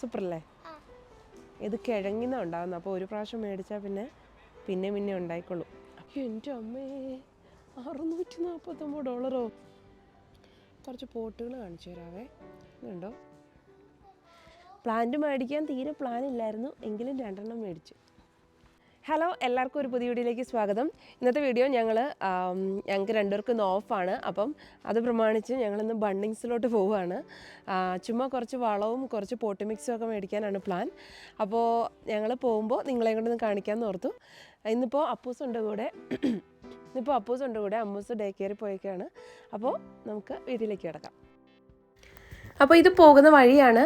സൂപ്പറല്ലേ? ഇത് കിഴങ്ങിന്ന ഉണ്ടാകുന്നത് അപ്പോൾ ഒരു പ്രാവശ്യം മേടിച്ചാൽ പിന്നെ പിന്നെ പിന്നെ ഉണ്ടായിക്കൊള്ളും എന്റെ അമ്മേ. അറുന്നൂറ്റി നാൽപ്പത്തൊമ്പത് ഡോളറോ? കുറച്ച് പോട്ടുകൾ കാണിച്ചു തരാവേ. ഇതുണ്ടോ? പ്ലാന്റ് മേടിക്കാൻ തീരെ പ്ലാൻ ഇല്ലായിരുന്നു. എങ്കിലും രണ്ടെണ്ണം മേടിച്ചു. ഹലോ എല്ലാവർക്കും ഒരു പുതിയ വീഡിയോയിലേക്ക് സ്വാഗതം. ഇന്നത്തെ വീഡിയോ ഞങ്ങൾ ഞങ്ങൾക്ക് രണ്ടുപേർക്കും ഇന്ന് ഓഫാണ്. അപ്പം അത് പ്രമാണിച്ച് ഞങ്ങളിന്ന് ബണ്ണിങ്സിലോട്ട് പോവുകയാണ് ചുമ്മാ കുറച്ച് വളവും കുറച്ച് പോട്ട് മിക്സും ഒക്കെ മേടിക്കാനാണ് പ്ലാൻ. അപ്പോൾ ഞങ്ങൾ പോകുമ്പോൾ നിങ്ങളെ കൊണ്ട് ഒന്ന് കാണിക്കാമെന്ന് ഓർത്തു. ഇന്നിപ്പോൾ അപ്പൂസുണ്ട് കൂടെ. ഇന്നിപ്പോൾ അപ്പൂസുണ്ട് കൂടെ. അമ്മൂസ് ഡേ കെയറിൽ പോയേക്കാണ്. അപ്പോൾ നമുക്ക് വീട്ടിലേക്ക് കിടക്കാം. അപ്പോൾ ഇത് പോകുന്ന വഴിയാണ്.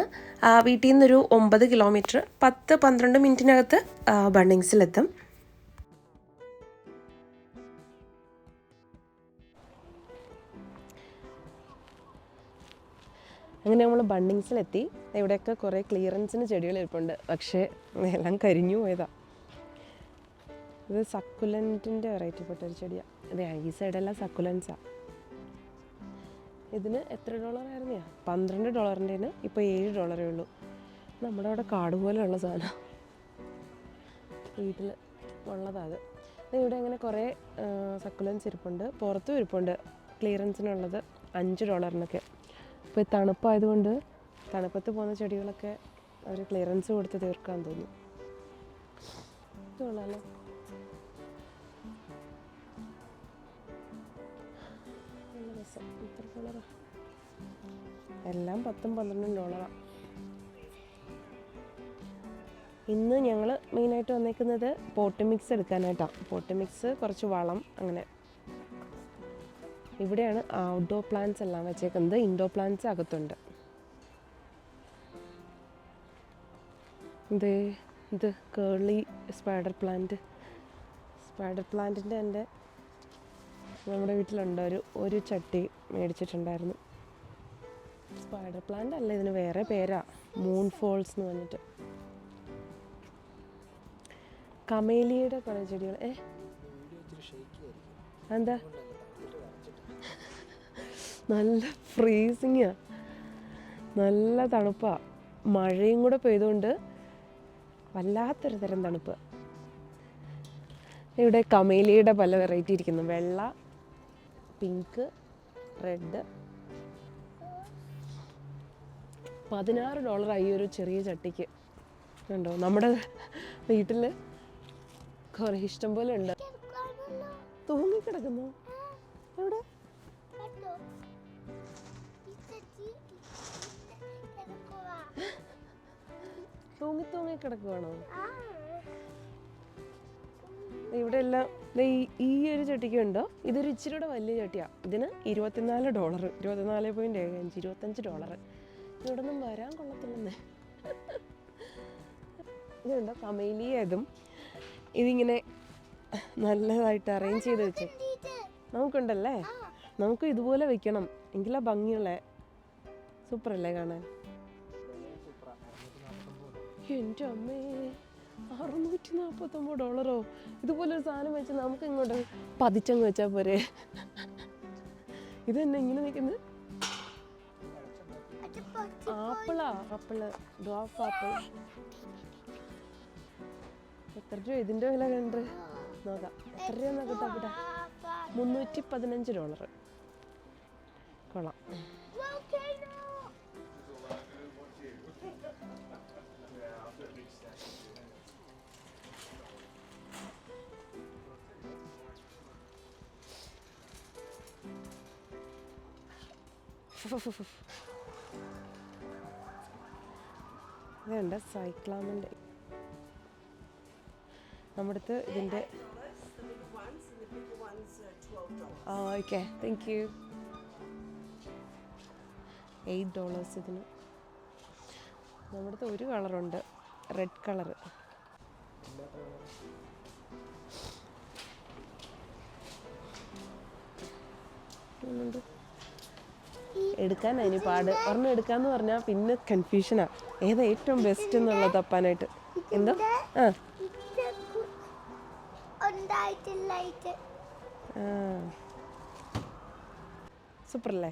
വീട്ടിൽ നിന്നൊരു ഒമ്പത് കിലോമീറ്റർ പത്ത് പന്ത്രണ്ട് മിനിറ്റിനകത്ത് ബണ്ണിങ്സിലെത്തും. അങ്ങനെ നമ്മൾ ബണ്ണിങ്സിലെത്തി. ഇവിടെയൊക്കെ കുറേ ക്ലിയറൻസിന് ചെടികൾ ഇരിപ്പുണ്ട്. പക്ഷേ എല്ലാം കരിഞ്ഞു പോയതാ. ഇത് സക്കുലന്റിന്റെ വെറൈറ്റിപ്പെട്ട ഒരു ചെടിയാണ് അതെ ഈ സൈഡെല്ലാം സക്കുലൻസാണ് ഇതിന് എത്ര ഡോളർ ആയിരുന്നേ? പന്ത്രണ്ട് ഡോളറിന്റെന് ഇപ്പോൾ ഏഴ് ഡോളറേ ഉള്ളൂ. നമ്മുടെ അവിടെ കാട് പോലെയുള്ള സാധനം. വീട്ടിൽ ഉള്ളതാ അത്. ഇവിടെ അങ്ങനെ കുറേ സക്കുലൻസ് ഇരിപ്പുണ്ട്. പുറത്തും ഇരിപ്പുണ്ട്. ക്ലിയറൻസിനുള്ളത് അഞ്ച് ഡോളറിനൊക്കെ ഇപ്പോൾ തണുപ്പായതുകൊണ്ട് തണുപ്പത്ത് പോകുന്ന ചെടികളൊക്കെ അവർ ക്ലിയറൻസ് കൊടുത്ത് തീർക്കാൻ തോന്നുന്നു. ഇത് രസം എത്ര ഡോളറാ എല്ലാം പത്തും പന്ത്രണ്ടും ഡോളറാണ് ഇന്ന് ഞങ്ങൾ മെയിനായിട്ട് വന്നേക്കുന്നത് പോട്ട് മിക്സ് എടുക്കാനായിട്ടാണ് പോട്ട് മിക്സ് കുറച്ച് വളം അങ്ങനെ. ഇവിടെയാണ് ഔട്ട്ഡോർ പ്ലാന്റ്സ് എല്ലാം വെച്ചേക്കുന്നത്. ഇൻഡോർ പ്ലാന്റ്സ് അകത്തുണ്ട്. ഇത് ഇത് കേളി സ്പൈഡർ പ്ലാന്റ് സ്പൈഡർ പ്ലാന്റിന്റെ എന്റെ നമ്മുടെ വീട്ടിലുണ്ട് ഒരു ഒരു ചട്ടി മേടിച്ചിട്ടുണ്ടായിരുന്നു. സ്പൈഡർ പ്ലാന്റ് അല്ല ഇതിന് വേറെ പേരാ. മൂൺ ഫോൾസ് എന്ന് പറഞ്ഞിട്ട്. കമേലിയുടെ കുറേ ചെടികൾ ഏ? എന്താ നല്ല ഫ്രീസിങ്ങാ നല്ല തണുപ്പാ. മഴയും കൂടെ പെയ്തുകൊണ്ട് വല്ലാത്തൊരു തരം തണുപ്പ്. ഇവിടെ കമേലിയുടെ പല വെറൈറ്റി ഇരിക്കുന്നു. വെള്ള പിങ്ക് റെഡ്. പതിനാറ് ഡോളറായി ഒരു ചെറിയ ചട്ടിക്ക്. ഉണ്ടോ നമ്മുടെ വീട്ടിൽ കുറേ ഇഷ്ടം പോലെ ഉണ്ട്. തൂങ്ങിക്കിടക്കുന്നു. എവിടെ? തൂങ്ങി തൂങ്ങി കിടക്കുവാണോ? ഇവിടെ എല്ലാം ഈ- ഒരു ചട്ടിക്ക് ഉണ്ടോ ഇതൊരു ഇച്ചിരി വലിയ ചട്ടിയാ. ഇതിന് ഇരുപത്തിനാല് ഡോളർ ഇരുപത്തിനാല് പോയിന്റ് ഏഴ് അഞ്ച് ഇരുപത്തഞ്ച് ഡോളർ ഇവിടെ നിന്നും വരാൻ കൊള്ളത്തില്ലെന്നേ. ഇതുണ്ടോ? കമേലിയതും ഇതിങ്ങനെ നല്ലതായിട്ട് അറേഞ്ച് ചെയ്ത് വെച്ചു. നമുക്കുണ്ടല്ലേ? നമുക്ക് ഇതുപോലെ വെക്കണം. എങ്കിലാ ഭംഗിയുള്ളേ. സൂപ്പറല്ലേ കാണാൻ? എന്റെ അമ്മേ. അറുന്നൂറ്റി നാൽപ്പത്തൊമ്പത് ഡോളറോ? ഇതുപോലെ ഒരു സാധനം വെച്ച് നമുക്ക് ഇങ്ങോട്ട് പതിച്ചങ്ങ് വെച്ചാൽ പോരെ. ഇത് തന്നെ ഇങ്ങനെ നിൽക്കുന്നത്? ആപ്പിളാ ആപ്പിൾ. ഡോഫ് ആപ്പിൾ എത്ര രൂപ ഇതിന്റെ വില കണ്ട്? നോക്കാം. എത്ര രൂപ നോക്കട്ടെ മുന്നൂറ്റി പതിനഞ്ച് ഡോളർ കൊള്ളാം. ഇതുണ്ട് സൈക്ലാമിന്റെ നമ്മുടെ അടുത്ത് ഇതിന്റെ ആ okay. Thank you eight dollars ഇതിന്. നമ്മുടെ അടുത്ത് ഒരു കളറുണ്ട്. റെഡ് കളറ് എടുക്കാൻ അതിന് പാട്. ഒരെണ്ണം എടുക്കാന്ന് പറഞ്ഞാൽ പിന്നെ കൺഫ്യൂഷനാ ഏതാ ഏറ്റവും ബെസ്റ്റ് എന്നുള്ളത് തപ്പാനായിട്ട് എന്തോ? ആ. അല്ലേ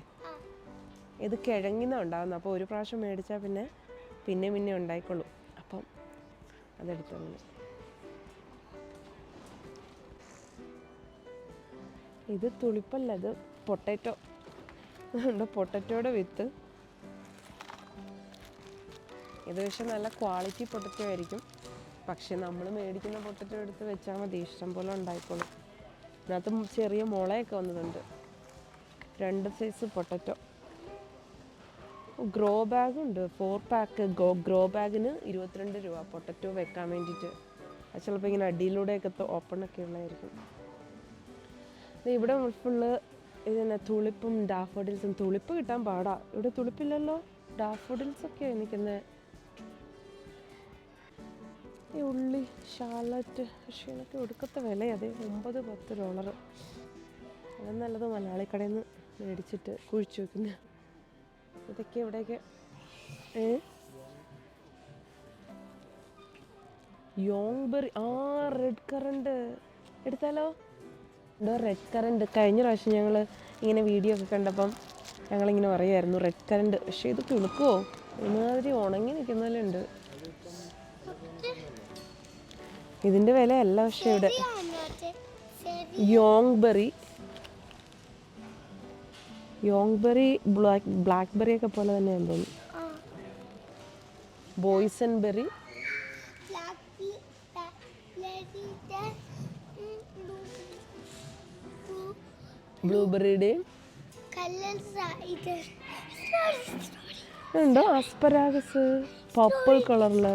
ഇത്. കിഴങ്ങിന്നാ ഉണ്ടാകുന്നത് അപ്പോൾ ഒരു പ്രാവശ്യം മേടിച്ചാൽ പിന്നെ പിന്നെ പിന്നെ ഉണ്ടായിക്കൊള്ളൂ അപ്പം അതെടുത്തു ഇത് തുളിപ്പല്ല ഇത് പൊട്ടാറ്റോ. ഉണ്ട് പൊട്ടറ്റോയുടെ വിത്ത്. ഇത് പക്ഷെ നല്ല ക്വാളിറ്റി പൊട്ടറ്റോ ആയിരിക്കും. പക്ഷെ നമ്മൾ മേടിക്കുന്ന പൊട്ടറ്റോ എടുത്ത് വെച്ചാൽ മതി. ഇഷ്ടം പോലെ ഉണ്ടായിക്കോളും. അതിനകത്ത് ചെറിയ മുളയൊക്കെ വന്നിട്ടുണ്ട്. രണ്ട് സൈസ് പൊട്ടറ്റോ. ഗ്രോ ബാഗ് ഉണ്ട്. ഫോർ പാക്ക് ഗ്രോ ബാഗിന് ഇരുപത്തിരണ്ട് രൂപ പൊട്ടറ്റോ വെക്കാൻ വേണ്ടിയിട്ട്. അത് ചിലപ്പോൾ ഇങ്ങനെ അടിയിലൂടെയൊക്കെ ഓപ്പണൊക്കെ ഉള്ളതായിരിക്കും. ഇവിടെ ഫുള്ള് ഇതന്നെ തുളിപ്പും ഡാഫോഡിൽസും. തുളിപ്പ് കിട്ടാൻ പാടാ. ഇവിടെ തുളിപ്പില്ലല്ലോ. ഒക്കെ നിൽക്കുന്നത് ഈ ഉള്ളി ഷാലറ്റ് പക്ഷേ എനിക്ക് ഒടുക്കത്തെ വില അതെ ഒമ്പത് പത്ത് ഡോളർ. അത് നല്ലത് മലയാളി കടയിൽ നിന്ന് മേടിച്ചിട്ട് കുഴിച്ചു വെക്കുന്ന. ഇതൊക്കെ ഇവിടെയൊക്കെ. ഏ? യോങ് ബെറി ആ റെഡ് കറണ്ട്. എടുത്താലോ? ഇവിടെ റെഡ് കറണ്ട് കഴിഞ്ഞ പ്രാവശ്യം ഞങ്ങൾ ഇങ്ങനെ വീഡിയോ ഒക്കെ കണ്ടപ്പം ഞങ്ങളിങ്ങനെ പറയുമായിരുന്നു റെഡ് കറണ്ട് പക്ഷേ ഇത് കിളുക്കുമോ ഒരുമാതിരി ഉണങ്ങി നിൽക്കുന്ന പോലെ ഉണ്ട് ഇതിന്റെ വിലയല്ല പക്ഷേ ഇവിടെ. Yong berry Yong berry black blackberry ഒക്കെ പോലെ തന്നെയാണെന്ന് തോന്നുന്നു. ബോയ്സൺ ബെറി ബ്ലൂബെറിയുടെയും ഉണ്ടോ ആസ്പരാഗസ് പർപ്പിൾ കളറിൽ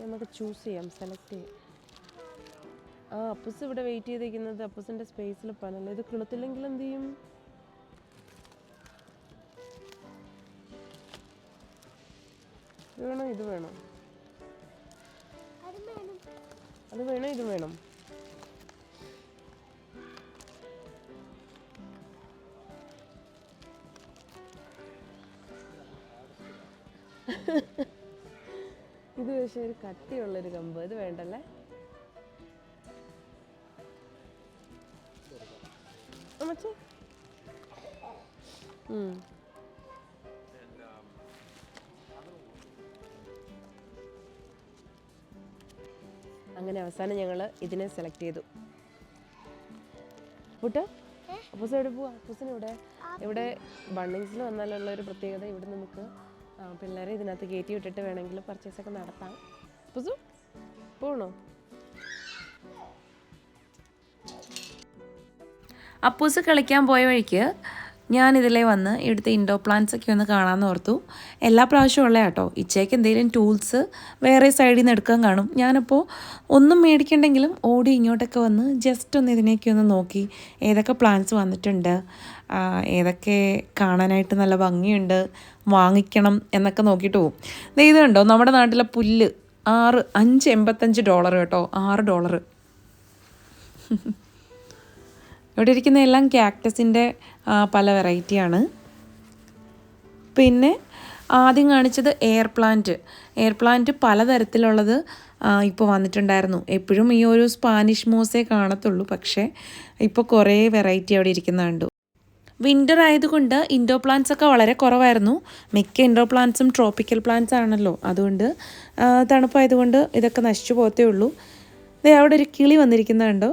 നമുക്ക് ചൂസ് ചെയ്യാം സെലക്ട് ചെയ്യാം. ആ അപ്പൂസ് ഇവിടെ വെയിറ്റ് ചെയ്തിരിക്കുന്നത് അപ്പൂസിന്റെ സ്പേസിൽ പനല്ല ഇത് കിളത്തില്ലെങ്കിൽ എന്ത് ചെയ്യും? ഇത് വേണം. അത് വേണോ? ഇത് വേണം. ഇത് പക്ഷേ ഒരു കട്ടിയുള്ളൊരു കമ്പ്. ഇത് വേണ്ടല്ലേ? അമ്മച്ചി. അങ്ങനെ അവസാനം ഞങ്ങൾ ഇതിനെ സെലക്ട് ചെയ്തു. പുട്ട് അപ്പൂസ് എവിടെ പോവാ? അപ്പൂസിന് ഇവിടെ ഇവിടെ ബണ്ണിങ്സിൽ വന്നാലുള്ള ഒരു പ്രത്യേകത ഇവിടെ നമുക്ക് പിള്ളേരെ ഇതിനകത്ത് കയറ്റി വിട്ടിട്ട് വേണമെങ്കിൽ പർച്ചേസ് ഒക്കെ നടത്താം. പുസു പോണോ? അപ്പൂസ് കളിക്കാൻ പോയ വഴിക്ക് ഞാനിതിലേ വന്ന് ഇവിടുത്തെ ഇൻഡോർ പ്ലാന്റ്സ് ഒക്കെ ഒന്ന് കാണാമെന്ന് ഓർത്തു. എല്ലാ പ്രാവശ്യവും ഉള്ള കേട്ടോ. ഇച്ചയ്ക്ക് എന്തെങ്കിലും ടൂൾസ് വേറെ സൈഡിൽ നിന്ന് എടുക്കാൻ കാണും. ഞാനപ്പോൾ ഒന്നും മേടിക്കണ്ടെങ്കിലും ഓടി ഇങ്ങോട്ടൊക്കെ വന്ന് ജസ്റ്റ് ഒന്ന് ഇതിനെയൊക്കെ ഒന്ന് നോക്കി ഏതൊക്കെ പ്ലാന്റ്സ് വന്നിട്ടുണ്ട് ഏതൊക്കെ കാണാനായിട്ട് നല്ല ഭംഗിയുണ്ട് വാങ്ങിക്കണം എന്നൊക്കെ നോക്കിയിട്ട് പോകും ഇത് കണ്ടോ? നമ്മുടെ നാട്ടിലെ പുല്ല്. ആറ് അഞ്ച് എൺപത്തഞ്ച് ഡോളർ കേട്ടോ. ആറ് ഡോളർ ഇവിടെ ഇരിക്കുന്ന എല്ലാം ക്യാക്ടസിന്റെ പല വെറൈറ്റിയാണ് പിന്നെ ആദ്യം കാണിച്ചത് എയർ പ്ലാന്റ് എയർ പ്ലാന്റ് പലതരത്തിലുള്ളത് ഇപ്പോൾ വന്നിട്ടുണ്ടായിരുന്നു. എപ്പോഴും ഈ ഒരു സ്പാനിഷ് മോസേ കാണത്തുള്ളൂ. പക്ഷേ ഇപ്പോൾ കുറേ വെറൈറ്റി അവിടെ ഇരിക്കുന്ന കണ്ടു വിന്റർ ആയതുകൊണ്ട് ഇൻഡോർ പ്ലാന്റ്സ് ഒക്കെ വളരെ കുറവായിരുന്നു. മിക്ക ഇൻഡോർ പ്ലാന്റ്സും ട്രോപ്പിക്കൽ പ്ലാന്റ്സ് ആണല്ലോ. അതുകൊണ്ട് തണുപ്പായതുകൊണ്ട് ഇതൊക്കെ നശിച്ചു പോകത്തേ ഉള്ളൂ. അവിടെ ഒരു കിളി വന്നിരിക്കുന്നുണ്ടോ?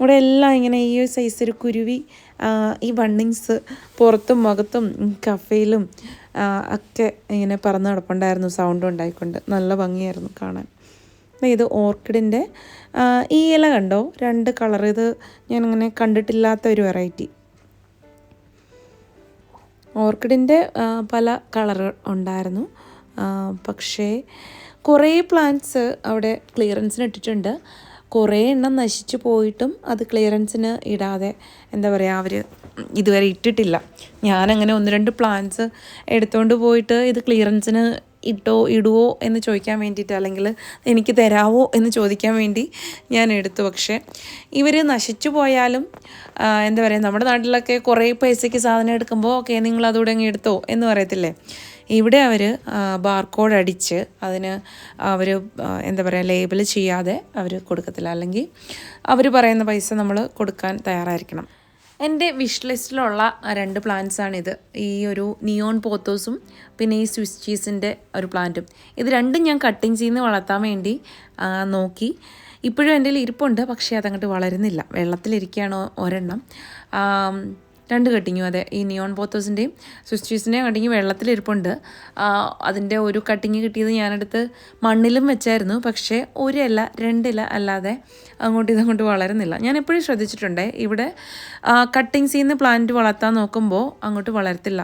ഇവിടെ എല്ലാം ഇങ്ങനെ ഈ ഒരു സൈസ് ഒരു കുരുവി ഈ വണ്ണിങ്സ് പുറത്തും മുഖത്തും കഫയിലും ഒക്കെ ഇങ്ങനെ പറന്ന് കിടപ്പുണ്ടായിരുന്നു സൗണ്ട് ഉണ്ടായിക്കൊണ്ട്. നല്ല ഭംഗിയായിരുന്നു കാണാൻ. ഇത് ഓർക്കിഡിന്റെ ഈ ഇല കണ്ടോ? രണ്ട് കളർ ഇത് ഞാനിങ്ങനെ കണ്ടിട്ടില്ലാത്ത ഒരു വെറൈറ്റി ഓർക്കിഡിന്റെ പല കളറുകൾ ഉണ്ടായിരുന്നു. പക്ഷേ കുറേ പ്ലാന്റ്സ് അവിടെ ക്ലിയറൻസിന് ഇട്ടിട്ടുണ്ട്. കുറേ എണ്ണം നശിച്ചു പോയിട്ടും അത് ക്ലിയറൻസിന് ഇടാതെ എന്താ പറയുക അവർ ഇതുവരെ ഇട്ടിട്ടില്ല. ഞാനങ്ങനെ ഒന്ന് രണ്ട് പ്ലാന്റ്സ് എടുത്തുകൊണ്ട് പോയിട്ട് ഇത് ക്ലിയറൻസിന് ഇട്ടോ ഇടുവോ എന്ന് ചോദിക്കാൻ വേണ്ടിയിട്ട് അല്ലെങ്കിൽ എനിക്ക് തരാവോ എന്ന് ചോദിക്കാൻ വേണ്ടി ഞാൻ എടുത്തു. പക്ഷേ ഇവർ നശിച്ചു പോയാലും എന്താ പറയുക നമ്മുടെ നാട്ടിലൊക്കെ കുറേ പൈസയ്ക്ക് സാധനം എടുക്കുമ്പോൾ ഓക്കെ നിങ്ങൾ അതുകൂടെ അങ്ങ് എടുത്തോ എന്ന് പറയത്തില്ലേ? ഇവിടെ അവർ ബാർകോഡ് അടിച്ച് അതിന് അവർ എന്താ പറയുക ലേബിൾ ചെയ്യാതെ അവർ കൊടുക്കത്തില്ല. അല്ലെങ്കിൽ അവർ പറയുന്ന പൈസ നമ്മൾ കൊടുക്കാൻ തയ്യാറായിരിക്കണം. എന്റെ വിഷ് ലിസ്റ്റിലുള്ള രണ്ട് പ്ലാന്റ്സാണിത് ഈ ഒരു നിയോൺ പോത്തോസും പിന്നെ ഈ സ്വിസ് ചീസിന്റെ ഒരു പ്ലാന്റും ഇത് രണ്ടും ഞാൻ കട്ടിങ് ചെയ്യുന്ന വളർത്താൻ വേണ്ടി നോക്കി. ഇപ്പോഴും എന്റെ ഇരിപ്പുണ്ട് പക്ഷേ അതങ്ങോട്ട് വളരുന്നില്ല. വെള്ളത്തിലിരിക്കുകയാണ് ഒരെണ്ണം. രണ്ട് കട്ടിങ്ങും അതെ. ഈ നിയോൺ പോത്തോസിന്റെയും സ്വിസ് ചീസിന്റെയും കട്ടിങ് വെള്ളത്തിലിരിപ്പുണ്ട്. അതിന്റെ ഒരു കട്ടിങ് കിട്ടിയത് ഞാനെടുത്ത് മണ്ണിലും വെച്ചായിരുന്നു. പക്ഷേ ഒരില രണ്ടില അല്ലാതെ അങ്ങോട്ട് ഇതങ്ങോട്ട് വളരുന്നില്ല. ഞാൻ എപ്പോഴും ശ്രദ്ധിച്ചിട്ടുണ്ട് ഇവിടെ കട്ടിങ്സിൽ നിന്ന് പ്ലാന്റ് വളർത്താൻ നോക്കുമ്പോൾ അങ്ങോട്ട് വളരത്തില്ല.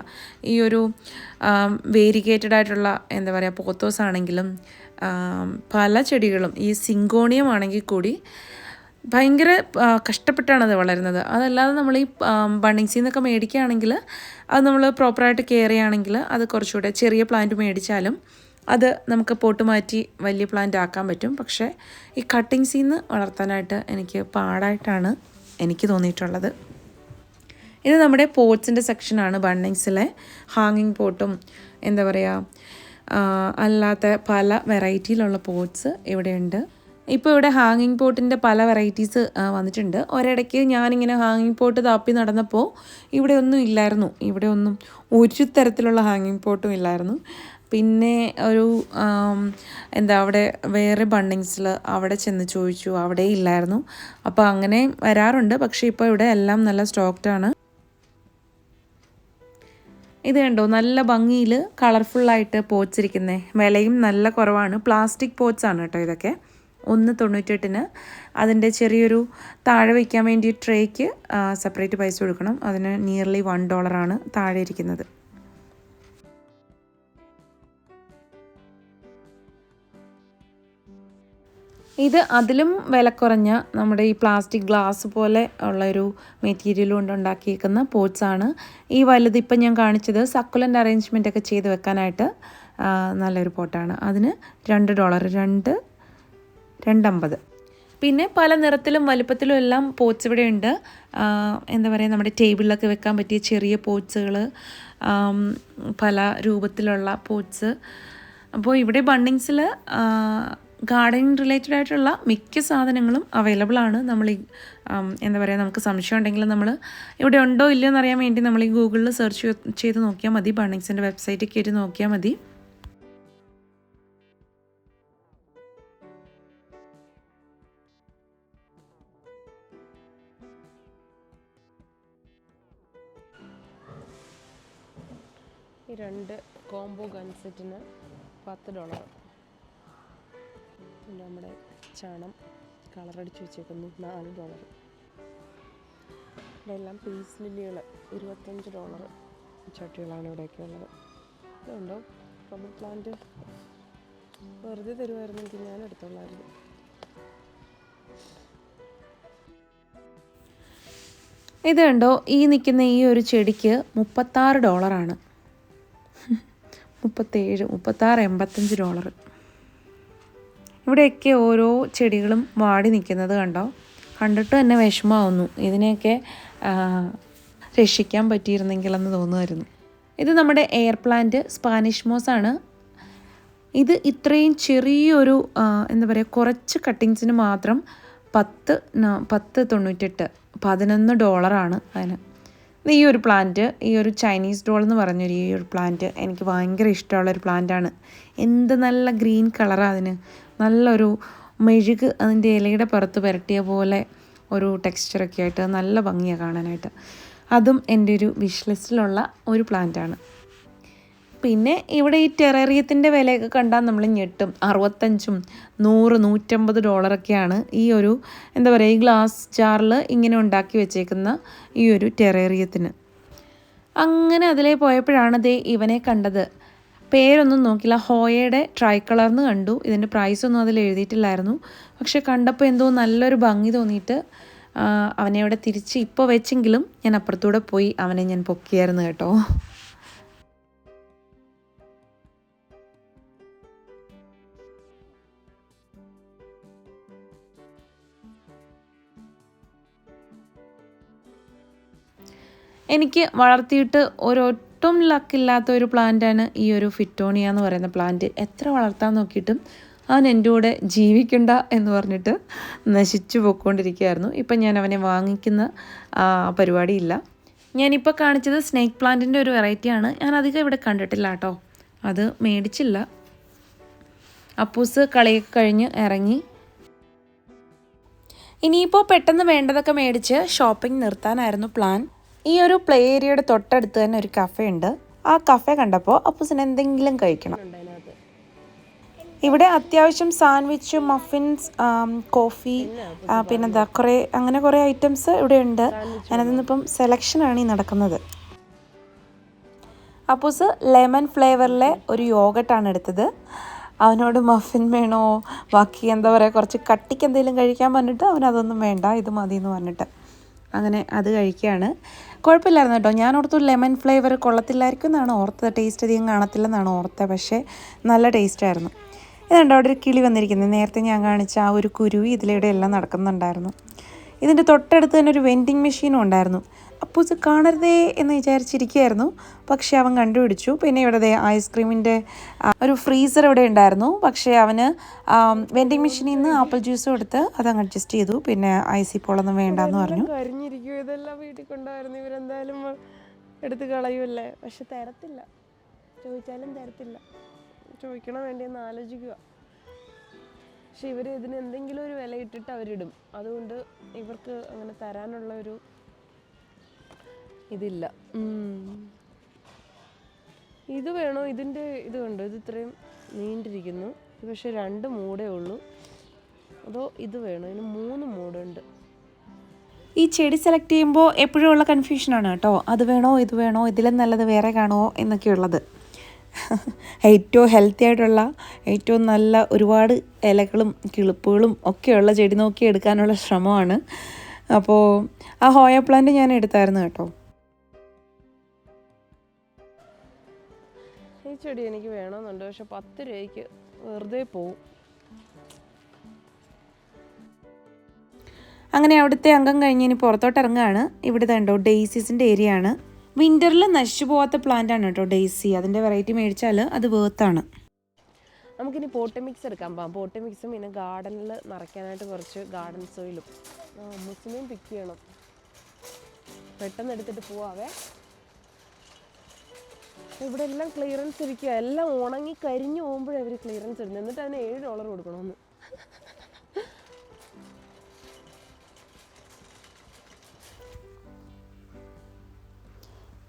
ഈ ഒരു വേരിഗേറ്റഡ് ആയിട്ടുള്ള എന്താ പറയുക പോത്തോസ് ആണെങ്കിലും പല ചെടികളും ഈ സിങ്കോണിയം ആണെങ്കിൽ കൂടി ഭയങ്കര അത് വളരുന്നത്. അതല്ലാതെ നമ്മൾ ഈ ബണ്ണിങ്സിൽ നിന്നൊക്കെ മേടിക്കുകയാണെങ്കിൽ അത് നമ്മൾ പ്രോപ്പറായിട്ട് കെയർ ചെയ്യുകയാണെങ്കിൽ അത് കുറച്ചുകൂടെ ചെറിയ പ്ലാന്റ് മേടിച്ചാലും അത് നമുക്ക് പോട്ട് മാറ്റി വലിയ പ്ലാന്റ് ആക്കാൻ പറ്റും. പക്ഷേ ഈ കട്ടിങ്സിൽ നിന്ന് വളർത്താനായിട്ട് എനിക്ക് പാടായിട്ടാണ് എനിക്ക് തോന്നിയിട്ടുള്ളത്. ഇത് നമ്മുടെ പോട്ട്സിന്റെ സെക്ഷനാണ് ബണ്ണിങ്സിലെ ഹാങ്ങിങ് പോട്ടും എന്താ പറയുക അല്ലാത്ത പല വെറൈറ്റിയിലുള്ള പോട്ട്സ് ഇവിടെയുണ്ട്. ഇപ്പോൾ ഇവിടെ ഹാങ്ങിങ് പോട്ടിന്റെ പല വെറൈറ്റീസ് വന്നിട്ടുണ്ട്. ഒരിടയ്ക്ക് ഞാനിങ്ങനെ ഹാങ്ങിങ് പോട്ട് താപ്പി നടന്നപ്പോൾ ഇവിടെ ഒന്നും ഇല്ലായിരുന്നു. ഇവിടെ ഒന്നും ഒരു തരത്തിലുള്ള ഹാങ്ങിങ് പോട്ടും ഇല്ലായിരുന്നു. പിന്നെ ഒരു എന്താ അവിടെ വേറെ ബണ്ണിങ്സിൽ അവിടെ ചെന്ന് ചോദിച്ചു. അവിടെ ഇല്ലായിരുന്നു. അപ്പോൾ അങ്ങനെ വരാറുണ്ട്. പക്ഷേ ഇപ്പോൾ ഇവിടെ എല്ലാം നല്ല സ്റ്റോക്ക്ഡാണ് ഇത് കണ്ടോ? നല്ല ഭംഗിയിൽ കളർഫുള്ളായിട്ട് പോച്ചിരിക്കുന്നത് വിലയും നല്ല കുറവാണ്. പ്ലാസ്റ്റിക് പോച്ചാണ് കേട്ടോ ഇതൊക്കെ. ഒന്ന് തൊണ്ണൂറ്റെട്ടിന് അതിന്റെ ചെറിയൊരു താഴെ വയ്ക്കാൻ വേണ്ടി ട്രേക്ക് സെപ്പറേറ്റ് പൈസ കൊടുക്കണം. അതിന് നിയർലി വൺ ഡോളറാണ് താഴെ ഇരിക്കുന്നത്. ഇത് അതിലും വില കുറഞ്ഞ നമ്മുടെ ഈ പ്ലാസ്റ്റിക് ഗ്ലാസ് പോലെ ഉള്ളൊരു മെറ്റീരിയൽ കൊണ്ട് ഉണ്ടാക്കിയേക്കുന്ന പോട്ട്സാണ് ഈ വലുത് ഇപ്പം ഞാൻ കാണിച്ചത് സക്കുലന്റ് അറേഞ്ച്മെന്റ് ഒക്കെ ചെയ്ത് വെക്കാനായിട്ട് നല്ലൊരു പോട്ടാണ് അതിന് രണ്ട് ഡോളർ രണ്ട് രണ്ടമ്പത്. പിന്നെ പല നിറത്തിലും വലുപ്പത്തിലും എല്ലാം പോട്ട്സ് ഇവിടെ ഉണ്ട്. എന്താ പറയുക നമ്മുടെ ടേബിളിലൊക്കെ വെക്കാൻ പറ്റിയ ചെറിയ പോട്ട്സുകൾ പല രൂപത്തിലുള്ള പോട്ട്സ് അപ്പോൾ ഇവിടെ ബണ്ണിങ്സിൽ ഗാർഡനിങ് റിലേറ്റഡ് ആയിട്ടുള്ള മിക്ക സാധനങ്ങളും അവൈലബിൾ ആണ്. നമ്മൾ ഈ എന്താ പറയുക നമുക്ക് സംശയം ഉണ്ടെങ്കിൽ നമ്മൾ ഇവിടെ ഉണ്ടോ ഇല്ലയോ എന്നറിയാൻ വേണ്ടി നമ്മൾ ഈ ഗൂഗിളിൽ സെർച്ച് ചെയ്ത് നോക്കിയാൽ മതി. ബണ്ണിങ്സിന്റെ വെബ്സൈറ്റിൽ കയറ്റി നോക്കിയാൽ മതി. ഈ രണ്ട് കോംബോ ഗൺസെറ്റിന് പത്ത് ഡോളർ പിന്നെ നമ്മുടെ ചാണം കളറടിച്ച് വെച്ചേക്കുന്നു. നാല് ഡോളർ ഇവിടെ എല്ലാം പീസ് ലില്ലികൾ ഇരുപത്തഞ്ച് ഡോളർ ചട്ടികളാണ് ഇവിടെയൊക്കെ ഉള്ളത്. ഇതുണ്ടോ? റബ്ബർ പ്ലാന്റ് വെറുതെ തരുമായിരുന്നെങ്കിൽ ഞാൻ എടുത്തോളായിരുന്നു. ഇത് കണ്ടോ? ഈ നിൽക്കുന്ന ഈ ഒരു ചെടിക്ക് മുപ്പത്താറ് ഡോളറാണ് മുപ്പത്തേഴ് മുപ്പത്താറ് എൺപത്തഞ്ച് ഡോളർ ഇവിടെയൊക്കെ ഓരോ ചെടികളും വാടി നിൽക്കുന്നത് കണ്ടോ? കണ്ടിട്ട് തന്നെ വിഷമമാവുന്നു. ഇതിനെയൊക്കെ രക്ഷിക്കാൻ പറ്റിയിരുന്നെങ്കിലെന്ന് തോന്നുമായിരുന്നു. ഇത് നമ്മുടെ എയർ പ്ലാന്റ് സ്പാനിഷ് മോസ് ആണ്. ഇത് ഇത്രയും ചെറിയൊരു എന്താ പറയുക കുറച്ച് കട്ടിങ്സിന് മാത്രം പത്ത് പത്ത് തൊണ്ണൂറ്റെട്ട് പതിനൊന്ന് ഡോളറാണ് അതിന്. ഈ ഒരു പ്ലാന്റ് ഈ ഒരു ചൈനീസ് ഡോൾ എന്ന് പറഞ്ഞൊരു ഈ ഒരു പ്ലാന്റ് എനിക്ക് ഭയങ്കര ഇഷ്ടമുള്ളൊരു പ്ലാന്റാണ് എന്ത് നല്ല ഗ്രീൻ കളറാണ് അതിന്. നല്ലൊരു മെഴുക് അതിന്റെ ഇലയുടെ പുറത്ത് പുരട്ടിയ പോലെ ഒരു ടെക്സ്ചറൊക്കെ ആയിട്ട് നല്ല ഭംഗിയാണ് കാണാനായിട്ട്. അതും എന്റെ ഒരു വിഷ് ലിസ്റ്റിലുള്ള ഒരു പ്ലാന്റാണ് പിന്നെ ഇവിടെ ഈ ടെറേറിയത്തിന്റെ വിലയൊക്കെ കണ്ടാൽ നമ്മൾ ഞെട്ടും. അറുപത്തഞ്ചും നൂറ് നൂറ്റമ്പത് ഡോളറൊക്കെയാണ് ഈ ഒരു എന്താ പറയുക ഈ ഗ്ലാസ് ജാറിൽ ഇങ്ങനെ ഉണ്ടാക്കി വെച്ചേക്കുന്ന ഈ ഒരു ടെറേറിയത്തിന് അങ്ങനെ അതിലേ പോയപ്പോഴാണ് ദേ ഇവനെ കണ്ടത്. പേരൊന്നും നോക്കില്ല. ഹോയയുടെ ട്രൈ കളർന്ന് കണ്ടു. ഇതിന്റെ പ്രൈസ് ഒന്നും അതിൽ എഴുതിയിട്ടില്ലായിരുന്നു. പക്ഷെ കണ്ടപ്പോൾ എന്തോ നല്ലൊരു ഭംഗി തോന്നിയിട്ട് അവനെ അവിടെ തിരിച്ച് ഇപ്പോൾ വെച്ചെങ്കിലും ഞാൻ അപ്പുറത്തൂടെ പോയി അവനെ ഞാൻ പൊക്കിയായിരുന്നു കേട്ടോ. എനിക്ക് വളർത്തിയിട്ട് ഒരൊട്ടും ലക്കില്ലാത്ത ഒരു പ്ലാന്റാണ് ഈ ഒരു ഫിറ്റോണിയ എന്ന് പറയുന്ന പ്ലാന്റ് എത്ര വളർത്താൻ നോക്കിയിട്ടും അവൻ എന്റെ കൂടെ ജീവിക്കണ്ട എന്ന് പറഞ്ഞിട്ട് നശിച്ചു പോയിക്കൊണ്ടിരിക്കുകയായിരുന്നു. ഇപ്പം ഞാൻ അവനെ വാങ്ങിക്കുന്ന പരിപാടിയില്ല. ഞാനിപ്പോൾ കാണിച്ചത് സ്നേക്ക് പ്ലാന്റിന്റെ ഒരു വെറൈറ്റിയാണ് ഞാൻ അധികം ഇവിടെ കണ്ടിട്ടില്ല കേട്ടോ. അത് മേടിച്ചില്ല. അപ്പൂസ് കളിയൊക്കെ കഴിഞ്ഞ് ഇറങ്ങി. ഇനിയിപ്പോൾ പെട്ടെന്ന് വേണ്ടതൊക്കെ മേടിച്ച് ഷോപ്പിംഗ് നിർത്താനായിരുന്നു പ്ലാൻ ഈ ഒരു പ്ലേ ഏരിയയുടെ തൊട്ടടുത്ത് തന്നെ ഒരു കഫേ ഉണ്ട് ആ കഫേ കണ്ടപ്പോൾ അപ്പൂസിന് എന്തെങ്കിലും കഴിക്കണം. ഇവിടെ അത്യാവശ്യം സാൻഡ്വിച്ച് മഫിൻസ് കോഫി പിന്നെ പിന്നെന്താ കുറേ അങ്ങനെ കുറേ ഐറ്റംസ് ഇവിടെ ഉണ്ട്. അതിനകത്ത് ഇപ്പം സെലക്ഷനാണ് ഈ നടക്കുന്നത്. അപ്പൂസ് ലെമൺ ഫ്ലേവറിലെ ഒരു യോഗട്ടാണ് എടുത്തത്. അവനോട് മഫിൻ വേണോ? ബാക്കി എന്താ പറയുക കുറച്ച് കട്ടിക്ക് എന്തെങ്കിലും കഴിക്കാൻ പറഞ്ഞിട്ട് അവനതൊന്നും വേണ്ട ഇത് മതി എന്ന് പറഞ്ഞിട്ട്. അങ്ങനെ അത് കഴിക്കുകയാണ്. കുഴപ്പമില്ലായിരുന്നു കേട്ടോ. ഞാൻ ഓർത്തു ലെമൺ ഫ്ലേവർ കൊള്ളത്തില്ലായിരിക്കും എന്നാണ് ഓർത്തത്. ടേസ്റ്റ് അധികം കാണത്തില്ലെന്നാണ് ഓർത്തത്. പക്ഷേ നല്ല ടേസ്റ്റായിരുന്നു ഇതുണ്ട് അവിടെ ഒരു കിളി വന്നിരിക്കുന്നത്. നേരത്തെ ഞാൻ കാണിച്ച ആ ഒരു കുരുവി ഇതിലൂടെ എല്ലാം നടക്കുന്നുണ്ടായിരുന്നു. ഇതിന്റെ തൊട്ടടുത്ത് തന്നെ ഒരു വെൻഡിങ് മെഷീനും ഉണ്ടായിരുന്നു. അപ്പൂസ് കാണരുതേ എന്ന് വിചാരിച്ചിരിക്കുകയായിരുന്നു. പക്ഷേ അവൻ കണ്ടുപിടിച്ചു. പിന്നെ ഇവിടെ ദേ ഐസ്ക്രീമിന്റെ ഒരു ഫ്രീസർ ഇവിടെ ഉണ്ടായിരുന്നു. പക്ഷേ അവന് വെൻഡിങ് മെഷീനിൽ നിന്ന് ആപ്പിൾ ജ്യൂസ് കൊടുത്ത് അത് അങ്ങ് അഡ്ജസ്റ്റ് ചെയ്തു. പിന്നെ ഐസി പോളൊന്നും വേണ്ടെന്ന് പറഞ്ഞു. ഇതെല്ലാം വീട്ടിൽ കൊണ്ടുവരുന്നു. ഇവരെന്തായാലും എടുത്ത് കളയുമല്ലേ പക്ഷെ തരത്തില്ല. ചോദിച്ചാലും തരത്തില്ല. ചോദിക്കണം വേണ്ടിയെന്ന് ആലോചിക്കുക പക്ഷെ ഇവർ ഇതിന് എന്തെങ്കിലും ഒരു വില ഇട്ടിട്ട് അവരിടും. അതുകൊണ്ട് ഇവർക്ക് അങ്ങനെ തരാനുള്ള ഒരു ഇതില്ല. ഇത് വേണോ? ഇതിന്റെ ഇത് കണ്ടോ? ഇത് ഇത്രയും നീണ്ടിരിക്കുന്നു. പക്ഷേ പക്ഷെ രണ്ട് മൂടേ ഉള്ളൂ. അതോ ഇത് വേണോ? ഇതിന് മൂന്ന് മൂടുണ്ട്. ഈ ചെടി സെലക്ട് ചെയ്യുമ്പോൾ എപ്പോഴും ഉള്ള കൺഫ്യൂഷനാണ് കേട്ടോ. അത് വേണോ? ഇത് വേണോ? ഇതിലും നല്ലത് വേറെ കാണുമോ എന്നൊക്കെയുള്ളത്. ഏറ്റവും ഹെൽത്തി ആയിട്ടുള്ള ഏറ്റവും നല്ല ഒരുപാട് ഇലകളും കിളിപ്പുകളും ഒക്കെയുള്ള ചെടി നോക്കി എടുക്കാനുള്ള ശ്രമമാണ്. അപ്പോൾ ആ ഹോയ പ്ലാന്റ് ഞാൻ എടുത്തായിരുന്നു കേട്ടോ. ചെടി എനിക്ക് വേണമെന്നുണ്ട്. പക്ഷെ പത്ത് രൂപയ്ക്ക് വെറുതെ പോവും. അങ്ങനെ അവിടുത്തെ അംഗം കഴിഞ്ഞ് ഇനി പുറത്തോട്ട് ഇറങ്ങുകയാണ്. ഇവിടെ കണ്ടോ ഡെയ്സീസിന്റെ ഏരിയ ആണ്. വിന്ററിൽ നശിച്ചു പോകാത്ത പ്ലാന്റ് ആണ് കേട്ടോ ഡെയ്സി. അതിന്റെ വെറൈറ്റി മേടിച്ചാൽ അത് വേർത്താണ് നമുക്കിനി പോട്ട് മിക്സ് എടുക്കാൻ പോകാം പോട്ട് മിക്സും പിന്നെ ഗാർഡനിൽ നിറയ്ക്കാനായിട്ട് കുറച്ച് ഗാർഡൻ സോയിലും മുസ്ലിം പിക്ക് ചെയ്യണം. പെട്ടെന്ന് എടുത്തിട്ട് പോവാവേ. ഇവിടെ എല്ലാം ക്ലിയറൻസ് ഇരിക്കുക എല്ലാം ഉണങ്ങി കരിഞ്ഞു പോകുമ്പോഴേ അവർ ക്ലിയറൻസ് ഇടുന്നത് എന്നിട്ട് അതിന് ഏഴ് ഡോളർ കൊടുക്കണമെന്ന്.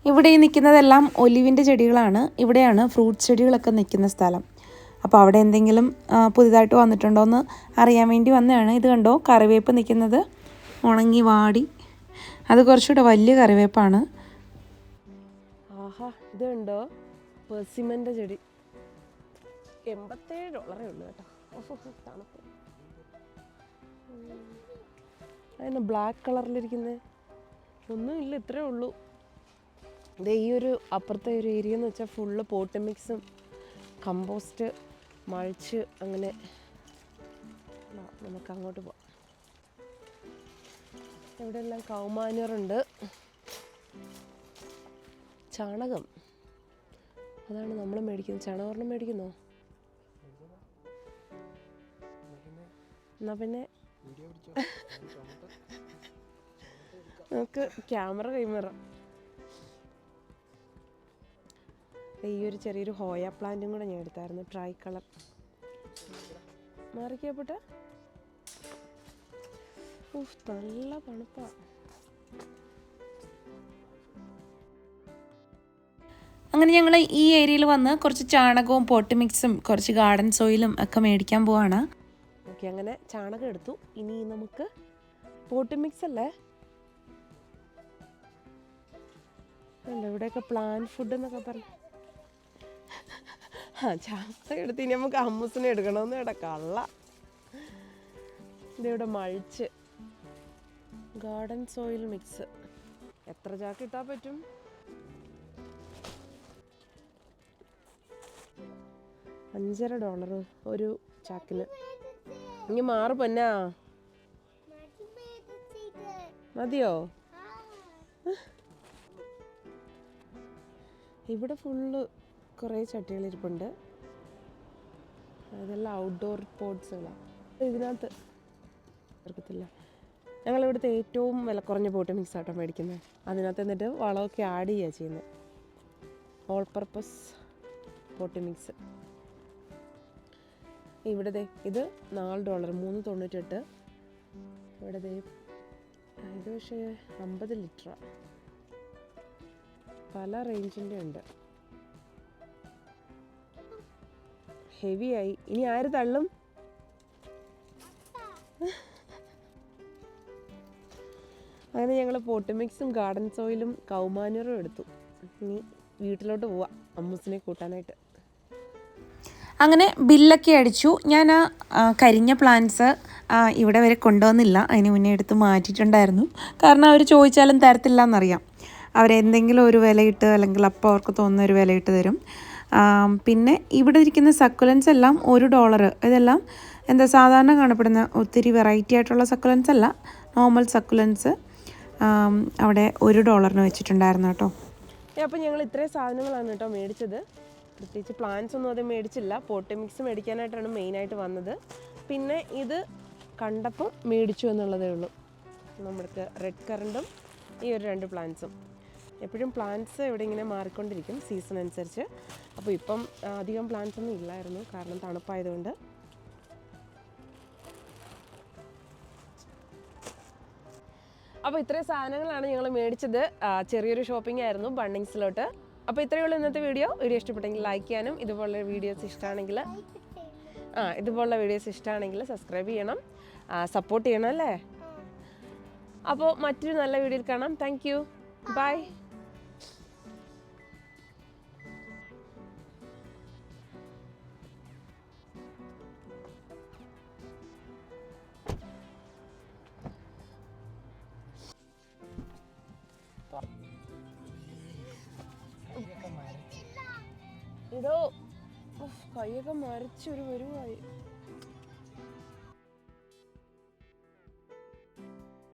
ഇവിടെ നിൽക്കുന്നതെല്ലാം ഒലിവിന്റെ ചെടികളാണ്. ഇവിടെയാണ് ഫ്രൂട്ട്സ് ചെടികളൊക്കെ നിൽക്കുന്ന സ്ഥലം. അപ്പോൾ അവിടെ എന്തെങ്കിലും പുതിയതായിട്ട് വന്നിട്ടുണ്ടോ എന്ന് അറിയാൻ വേണ്ടി വന്നതാണ്. ഇത് കണ്ടോ? കറിവേപ്പ് നിൽക്കുന്നത് ഉണങ്ങി വാടി. അത് കുറച്ചുകൂടെ വലിയ കറിവേപ്പാണ്. ആഹാ ഇതുണ്ടോ? പെർസിമന്റെ ചെടി. എൺപത്തേഴ് ഡോളറേ ഉള്ളൂ കേട്ടോ. തണുപ്പ്. അതിന് ബ്ലാക്ക് കളറിലിരിക്കുന്നത് ഒന്നുമില്ല ഇത്രേ ഉള്ളൂ. ദേ ഈ ഒരു അപ്പുറത്തെ ഒരു ഏരിയ എന്ന് വെച്ചാൽ ഫുള്ള് പോട്ട് മിക്സും കമ്പോസ്റ്റ് മഴച്ച് അങ്ങനെ. നമുക്ക് അങ്ങോട്ട് പോവാം. ഇവിടെയെല്ലാം കൗമാനറുണ്ട് ചാണകം. അതാണ് നമ്മൾ മേടിക്കുന്നത്. ചാണകം മേടിക്കുന്നോ? എന്നാ പിന്നെ നമുക്ക് ക്യാമറ കൈമാറാം. ഈ ഒരു ചെറിയൊരു ഹോയ പ്ലാന്റും കൂടെ ഞാൻ എടുത്തായിരുന്നു. Try colour. മാറിക്കപ്പെട്ട നല്ല തണുപ്പാ. അങ്ങനെ ഞങ്ങൾ ഈ ഏരിയയിൽ വന്ന് കുറച്ച് ചാണകവും പോട്ട് മിക്സും കുറച്ച് ഗാർഡൻ സോയിലും ഒക്കെ മേടിക്കാൻ പോവാണ്. ഓക്കെ അങ്ങനെ ചാണകം എടുത്തു. ഇനി നമുക്ക് പോട്ട് മിക്സ് അല്ലേ? ഇവിടെയൊക്കെ പ്ലാൻ ഫുഡ് എന്നൊക്കെ പറഞ്ഞു ആ ചാണകം എടുത്ത് ഇനി നമുക്ക് അമ്മൂസിനെ എടുക്കണമെന്ന് ഇവിടെ കള്ള. ഇതിവിടെ മഴിച്ച് ഗാർഡൻ സോയിൽ മിക്സ് എത്ര ചാക്ക് ഇട്ടാൽ പറ്റും? അഞ്ചര ഡോളർ ഒരു ചാക്കിന്. ഇനി മാറ് പൊന്നാ. മതിയോ? ഇവിടെ ഫുള്ള് കുറേ ചട്ടികൾ ഇരിപ്പുണ്ട്. അതെല്ലാം ഔട്ട്ഡോർ പോട്ട്സുകളാണ് ഇതിനകത്ത് ഇറക്കത്തില്ല ഞങ്ങളിവിടുത്തെ ഏറ്റവും വില കുറഞ്ഞ പോട്ട് മിക്സ് ആട്ടം മേടിക്കുന്നത് അതിനകത്ത് എന്നിട്ട് വളമൊക്കെ ആഡ് ചെയ്യുക ചെയ്യുന്നത് ഓൾ പർപ്പസ് പോട്ട് മിക്സ് ഇവിടെ ഇത് നാല് ഡോളർ മൂന്ന് തൊണ്ണൂറ്റെട്ട് ഇവിടെ ഇത് പക്ഷേ അമ്പത് ലിറ്ററാണ് പല റേഞ്ചിന്റെ ഉണ്ട്. ഹെവി ആയി ഇനി ആര് തള്ളും? അങ്ങനെ ഞങ്ങൾ പോട്ടുമിക്സും ഗാർഡൻ സോയിലും കൗമാനൂറും എടുത്തു. ഇനി വീട്ടിലോട്ട് പോവാം അമ്മൂസിനെ കൂട്ടാനായിട്ട്. അങ്ങനെ ബില്ലൊക്കെ അടിച്ചു. ഞാൻ ആ കരിഞ്ഞ പ്ലാന്റ്സ് ഇവിടെ വരെ കൊണ്ടുവന്നില്ല. അതിന് മുന്നേ എടുത്ത് മാറ്റിയിട്ടുണ്ടായിരുന്നു. കാരണം അവർ ചോദിച്ചാലും തരത്തില്ല എന്നറിയാം അവരെന്തെങ്കിലും ഒരു വിലയിട്ട് അല്ലെങ്കിൽ അപ്പോൾ അവർക്ക് തോന്നുന്ന ഒരു വിലയിട്ട് തരും. പിന്നെ ഇവിടെ ഇരിക്കുന്ന സക്കുലൻസ് എല്ലാം ഒരു ഡോളർ ഇതെല്ലാം എന്താ സാധാരണ കാണപ്പെടുന്ന ഒത്തിരി വെറൈറ്റി ആയിട്ടുള്ള സക്കുലൻസ് അല്ല. നോർമൽ സക്കുലൻസ് അവിടെ ഒരു ഡോളറിന് വെച്ചിട്ടുണ്ടായിരുന്നു കേട്ടോ. അപ്പോൾ ഞങ്ങൾ ഇത്രയും സാധനങ്ങളാണ് കേട്ടോ മേടിച്ചത്. പ്രത്യേകിച്ച് പ്ലാന്റ്സ് ഒന്നും അത് മേടിച്ചില്ല. പോട്ടി മിക്സ് മേടിക്കാനായിട്ടാണ് മെയിനായിട്ട് വന്നത്. പിന്നെ ഇത് കണ്ടപ്പം മേടിച്ചു എന്നുള്ളതേ ഉള്ളൂ. നമ്മൾക്ക് റെഡ് കറണ്ടും ഈ ഒരു രണ്ട് പ്ലാന്റ്സും എപ്പോഴും പ്ലാന്റ്സ് ഇവിടെ ഇങ്ങനെ മാറിക്കൊണ്ടിരിക്കും സീസൺ അനുസരിച്ച്. അപ്പോൾ ഇപ്പം അധികം പ്ലാന്റ്സ് ഒന്നും ഇല്ലായിരുന്നു. കാരണം തണുപ്പായതുകൊണ്ട്. അപ്പോൾ ഇത്രയും സാധനങ്ങളാണ് ഞങ്ങൾ മേടിച്ചത്. ചെറിയൊരു ഷോപ്പിംഗ് ആയിരുന്നു ബണ്ണിങ്സിലോട്ട്. അപ്പോൾ ഇത്രയേ ഉള്ളൂ ഇന്നത്തെ വീഡിയോ. വീഡിയോ ഇഷ്ടപ്പെട്ടെങ്കിൽ ലൈക്ക് ചെയ്യാനും ഇതുപോലുള്ള വീഡിയോസ് ഇഷ്ടമാണെങ്കിൽ ആ ഇതുപോലുള്ള വീഡിയോസ് ഇഷ്ടമാണെങ്കിൽ സബ്സ്ക്രൈബ് ചെയ്യണം. സപ്പോർട്ട് ചെയ്യണം അല്ലേ? അപ്പോൾ മറ്റൊരു നല്ല വീഡിയോയിൽ കാണാം. താങ്ക് യു ബൈ കൈയൊക്കെ മരച്ചൊരു വരുവായി